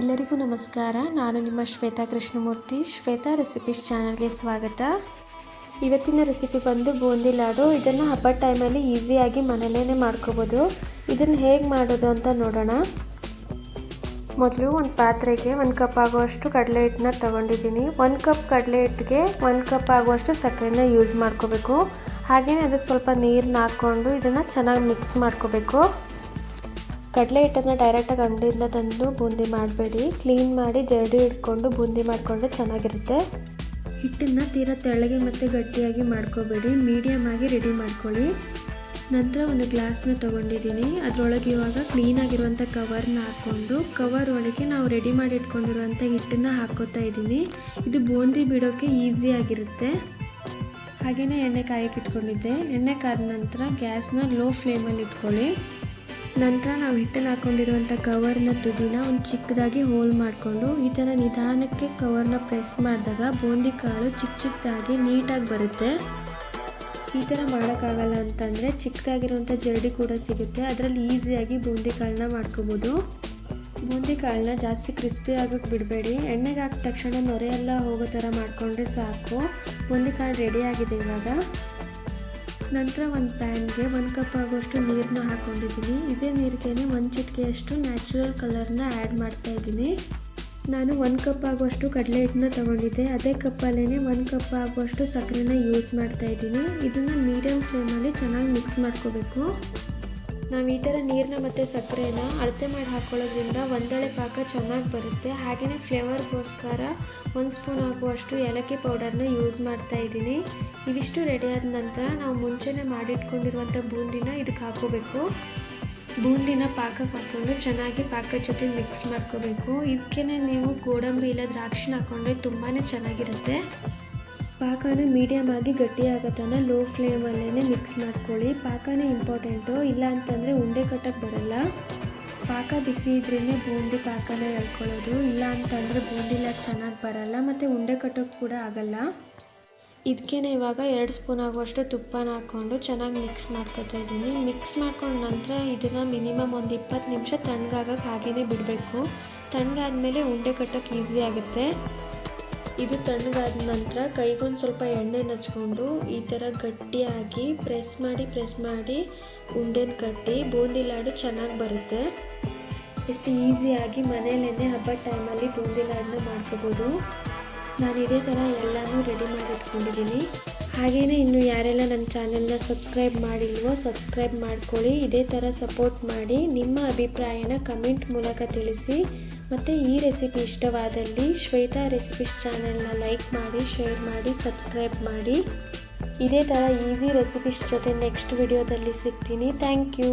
ಎಲ್ಲರಿಗೂ ನಮಸ್ಕಾರ. ನಾನು ನಿಮ್ಮ ಶ್ವೇತಾ ಕೃಷ್ಣಮೂರ್ತಿ. ಶ್ವೇತಾ ರೆಸಿಪೀಸ್ ಚಾನಲ್ಗೆ ಸ್ವಾಗತ. ಇವತ್ತಿನ ರೆಸಿಪಿ ಬಂದು ಬೂಂದಿ ಲಾಡು. ಇದನ್ನು ಹಬ್ಬದ ಟೈಮಲ್ಲಿ ಈಸಿಯಾಗಿ ಮನೆಯಲ್ಲೇ ಮಾಡ್ಕೋಬೋದು. ಇದನ್ನು ಹೇಗೆ ಮಾಡೋದು ಅಂತ ನೋಡೋಣ. ಮೊದಲು ಒಂದು ಪಾತ್ರೆಗೆ ಒಂದು ಕಪ್ ಆಗುವಷ್ಟು ಕಡಲೆ ಹಿಟ್ಟನ್ನ ತೊಗೊಂಡಿದ್ದೀನಿ. ಒಂದು ಕಪ್ ಕಡಲೆ ಹಿಟ್ಟಿಗೆ ಒಂದು ಕಪ್ ಆಗುವಷ್ಟು ಸಕ್ಕರೆನ ಯೂಸ್ ಮಾಡ್ಕೋಬೇಕು. ಹಾಗೆಯೇ ಅದಕ್ಕೆ ಸ್ವಲ್ಪ ನೀರನ್ನ ಹಾಕ್ಕೊಂಡು ಇದನ್ನು ಚೆನ್ನಾಗಿ ಮಿಕ್ಸ್ ಮಾಡ್ಕೋಬೇಕು. ಕಡಲೆ ಹಿಟ್ಟನ್ನು ಡೈರೆಕ್ಟಾಗಿ ಅಂಗಡಿಯಿಂದ ತಂದು ಬೂಂದಿ ಮಾಡಬೇಡಿ. ಕ್ಲೀನ್ ಮಾಡಿ ಜರಡಿ ಇಟ್ಕೊಂಡು ಬೂಂದಿ ಮಾಡಿಕೊಂಡ್ರೆ ಚೆನ್ನಾಗಿರುತ್ತೆ. ಹಿಟ್ಟನ್ನು ತೀರಾ ತೆಳ್ಳಗೆ ಮತ್ತು ಗಟ್ಟಿಯಾಗಿ ಮಾಡ್ಕೋಬೇಡಿ. ಮೀಡಿಯಮ್ ಆಗಿ ರೆಡಿ ಮಾಡ್ಕೊಳ್ಳಿ. ನಂತರ ಒಂದು ಗ್ಲಾಸ್ನ ತೊಗೊಂಡಿದ್ದೀನಿ. ಅದರೊಳಗೆ ಇವಾಗ ಕ್ಲೀನಾಗಿರುವಂಥ ಕವರ್ನ ಹಾಕ್ಕೊಂಡು ಕವರ್ ಒಳಗೆ ನಾವು ರೆಡಿ ಮಾಡಿ ಇಟ್ಕೊಂಡಿರುವಂಥ ಹಿಟ್ಟನ್ನು ಹಾಕ್ಕೋತಾ ಇದ್ದೀನಿ. ಇದು ಬೂಂದಿ ಬಿಡೋಕ್ಕೆ ಈಸಿಯಾಗಿರುತ್ತೆ ಹಾಗೆಯೇ ಎಣ್ಣೆ ಕಾಯಕ್ಕೆ ಇಟ್ಕೊಂಡಿದ್ದೆ. ಎಣ್ಣೆ ಕಾದ ನಂತರ ಗ್ಯಾಸ್ನ ಲೋ ಫ್ಲೇಮಲ್ಲಿ ಇಟ್ಕೊಳ್ಳಿ. ನಂತರ ನಾವು ಹಿಟ್ಟನ್ನು ಹಾಕ್ಕೊಂಡಿರುವಂಥ ಕವರ್ನ ತುದಿನ ಒಂದು ಚಿಕ್ಕದಾಗಿ ಹೋಲ್ ಮಾಡಿಕೊಂಡು ಈ ಥರ ನಿಧಾನಕ್ಕೆ ಕವರ್ನ ಪ್ರೆಸ್ ಮಾಡಿದಾಗ ಬೂಂದಿ ಕಾಳು ಚಿಕ್ಕ ಚಿಕ್ಕದಾಗಿ ನೀಟಾಗಿ ಬರುತ್ತೆ. ಈ ಥರ ಮಾಡೋಕ್ಕಾಗಲ್ಲ ಅಂತಂದರೆ ಚಿಕ್ಕದಾಗಿರುವಂಥ ಜರಡಿ ಕೂಡ ಸಿಗುತ್ತೆ. ಅದರಲ್ಲಿ ಈಸಿಯಾಗಿ ಬೂಂದಿ ಕಾಳನ್ನ ಮಾಡ್ಕೋಬೋದು. ಬೂಂದಿ ಕಾಳನ್ನ ಜಾಸ್ತಿ ಕ್ರಿಸ್ಪಿ ಆಗೋಕ್ಕೆ ಬಿಡಬೇಡಿ. ಎಣ್ಣೆಗೆ ಹಾಕಿದ ತಕ್ಷಣ ನೊರೆ ಎಲ್ಲ ಹೋಗೋ ಥರ ಮಾಡಿಕೊಂಡ್ರೆ ಸಾಕು. ಬೂಂದಿ ಕಾಳು ರೆಡಿ ಆಗಿದೆ ಇವಾಗ. ನಂತರ ಒಂದು ಪ್ಯಾನ್ಗೆ ಒಂದು ಕಪ್ ಆಗೋಷ್ಟು ನೀರನ್ನ ಹಾಕ್ಕೊಂಡಿದ್ದೀನಿ ಇದೇ ನೀರಿಗೆ ಒಂದು ಚಿಟಿಕೆಯಷ್ಟು ನ್ಯಾಚುರಲ್ ಕಲರ್ನ ಆ್ಯಡ್ ಮಾಡ್ತಾ ಇದ್ದೀನಿ. ನಾನು ಒಂದು ಕಪ್ ಆಗುವಷ್ಟು ಕಡಲೆ ಹಿಟ್ಟನ್ನ ತೊಗೊಂಡಿದ್ದೆ. ಅದೇ ಕಪ್ಪಲ್ಲೇ ಒಂದು ಕಪ್ ಆಗುವಷ್ಟು ಸಕ್ಕರೆನ ಯೂಸ್ ಮಾಡ್ತಾ ಇದ್ದೀನಿ. ಇದನ್ನು ಮೀಡಿಯಮ್ ಫ್ಲೇಮಲ್ಲಿ ಚೆನ್ನಾಗಿ ಮಿಕ್ಸ್ ಮಾಡ್ಕೋಬೇಕು. ನಾವು ಈ ಥರ ನೀರನ್ನ ಮತ್ತು ಸಕ್ಕರೆನ ಅಳತೆ ಮಾಡಿ ಹಾಕ್ಕೊಳ್ಳೋದ್ರಿಂದ ಒಂದಳೆ ಪಾಕ ಚೆನ್ನಾಗಿ ಬರುತ್ತೆ. ಹಾಗೆಯೇ ಫ್ಲೇವರ್ಗೋಸ್ಕರ ಒಂದು ಸ್ಪೂನ್ ಆಗುವಷ್ಟು ಏಲಕ್ಕಿ ಪೌಡರ್ನ ಯೂಸ್ ಮಾಡ್ತಾ ಇದ್ದೀನಿ. ಇವಿಷ್ಟು ರೆಡಿ ಆದ ನಂತರ ನಾವು ಮುಂಚೆನೇ ಮಾಡಿಟ್ಕೊಂಡಿರುವಂಥ ಬೂಂದಿನ ಇದಕ್ಕೆ ಹಾಕೋಬೇಕು ಬೂಂದಿನ ಪಾಕಕ್ಕೆ ಹಾಕ್ಕೊಂಡು ಚೆನ್ನಾಗಿ ಪಾಕದ ಜೊತೆ ಮಿಕ್ಸ್ ಮಾಡ್ಕೋಬೇಕು. ಇದಕ್ಕೇ ನೀವು ಗೋಡಂಬಿ ಇಲ್ಲ ದ್ರಾಕ್ಷಿನ ಹಾಕ್ಕೊಂಡ್ರೆ ತುಂಬಾ ಚೆನ್ನಾಗಿರುತ್ತೆ. ಪಾಕನ ಮೀಡಿಯಮ್ ಆಗಿ ಗಟ್ಟಿಯಾಗೋ ಲೋ ಫ್ಲೇಮಲ್ಲೇ ಮಿಕ್ಸ್ ಮಾಡ್ಕೊಳ್ಳಿ. ಪಾಕನೇ ಇಂಪಾರ್ಟೆಂಟು ಇಲ್ಲ ಅಂತಂದರೆ ಉಂಡೆ ಕಟ್ಟಕ್ಕೆ ಬರಲ್ಲ. ಪಾಕ ಬಿಸಿ ಇದ್ರೇ ಬೂಂದಿ ಪಾಕನ ಎಳ್ಕೊಳ್ಳೋದು. ಇಲ್ಲ ಅಂತಂದರೆ ಬೂಂದಿಲ್ಲ ಚೆನ್ನಾಗಿ ಬರಲ್ಲ ಮತ್ತು ಉಂಡೆ ಕಟ್ಟೋಕ್ಕೆ ಕೂಡ ಆಗಲ್ಲ. ಇದಕ್ಕೆ ಇವಾಗ ಎರಡು ಸ್ಪೂನ್ ಆಗುವಷ್ಟು ತುಪ್ಪನ ಹಾಕ್ಕೊಂಡು ಚೆನ್ನಾಗಿ ಮಿಕ್ಸ್ ಮಾಡ್ಕೊತಾ ಇದ್ದೀನಿ. ಮಿಕ್ಸ್ ಮಾಡ್ಕೊಂಡ ನಂತರ ಇದನ್ನು ಮಿನಿಮಮ್ ಒಂದು ಇಪ್ಪತ್ತು ನಿಮಿಷ ತಣ್ಣಗಾಗಕ್ಕೆ ಹಾಗೇ ಬಿಡಬೇಕು. ತಣ್ಣಗಾದ್ಮೇಲೆ ಉಂಡೆ ಕಟ್ಟೋಕ್ಕೆ ಈಸಿ ಆಗುತ್ತೆ. ಇದು ತಣ್ಣಗಾದ ನಂತರ ಕೈಗೊಂದು ಸ್ವಲ್ಪ ಎಣ್ಣೆ ಹಚ್ಕೊಂಡು ಈ ಥರ ಗಟ್ಟಿಯಾಗಿ ಪ್ರೆಸ್ ಮಾಡಿ ಪ್ರೆಸ್ ಮಾಡಿ ಉಂಡೆನ ಕಟ್ಟಿ ಬೂಂದಿ ಲಾಡು ಚೆನ್ನಾಗಿ ಬರುತ್ತೆ. ಎಷ್ಟು ಈಸಿಯಾಗಿ ಮನೆಯಲ್ಲೇ ಹಬ್ಬದ ಟೈಮಲ್ಲಿ ಬೂಂದಿ ಲಾಡನ್ನ ಮಾಡ್ಕೋಬೋದು. ನಾನು ಇದೇ ಥರ ಎಲ್ಲನೂ ರೆಡಿ ಮಾಡಿ ಇಟ್ಕೊಂಡಿದ್ದೀನಿ. ಹಾಗೆಯೇ ಇನ್ನು ಯಾರೆಲ್ಲ ನನ್ನ ಚಾನೆಲ್ನ ಸಬ್ಸ್ಕ್ರೈಬ್ ಮಾಡಿಲ್ವೋ ಸಬ್ಸ್ಕ್ರೈಬ್ ಮಾಡ್ಕೊಳ್ಳಿ. ಇದೇ ಥರ ಸಪೋರ್ಟ್ ಮಾಡಿ ನಿಮ್ಮ ಅಭಿಪ್ರಾಯನ ಕಮೆಂಟ್ ಮೂಲಕ ತಿಳಿಸಿ. ಮತ್ತು ಈ ರೆಸಿಪಿ ಇಷ್ಟವಾದಲ್ಲಿ ಶ್ವೇತಾ ರೆಸಿಪೀಸ್ ಚಾನೆಲ್ನ ಲೈಕ್ ಮಾಡಿ ಶೇರ್ ಮಾಡಿ ಸಬ್ಸ್ಕ್ರೈಬ್ ಮಾಡಿ. ಇದೇ ಥರ ಈಸಿ ರೆಸಿಪೀಸ್ ಜೊತೆ ನೆಕ್ಸ್ಟ್ ವಿಡಿಯೋದಲ್ಲಿ ಸಿಗ್ತೀನಿ. Thank you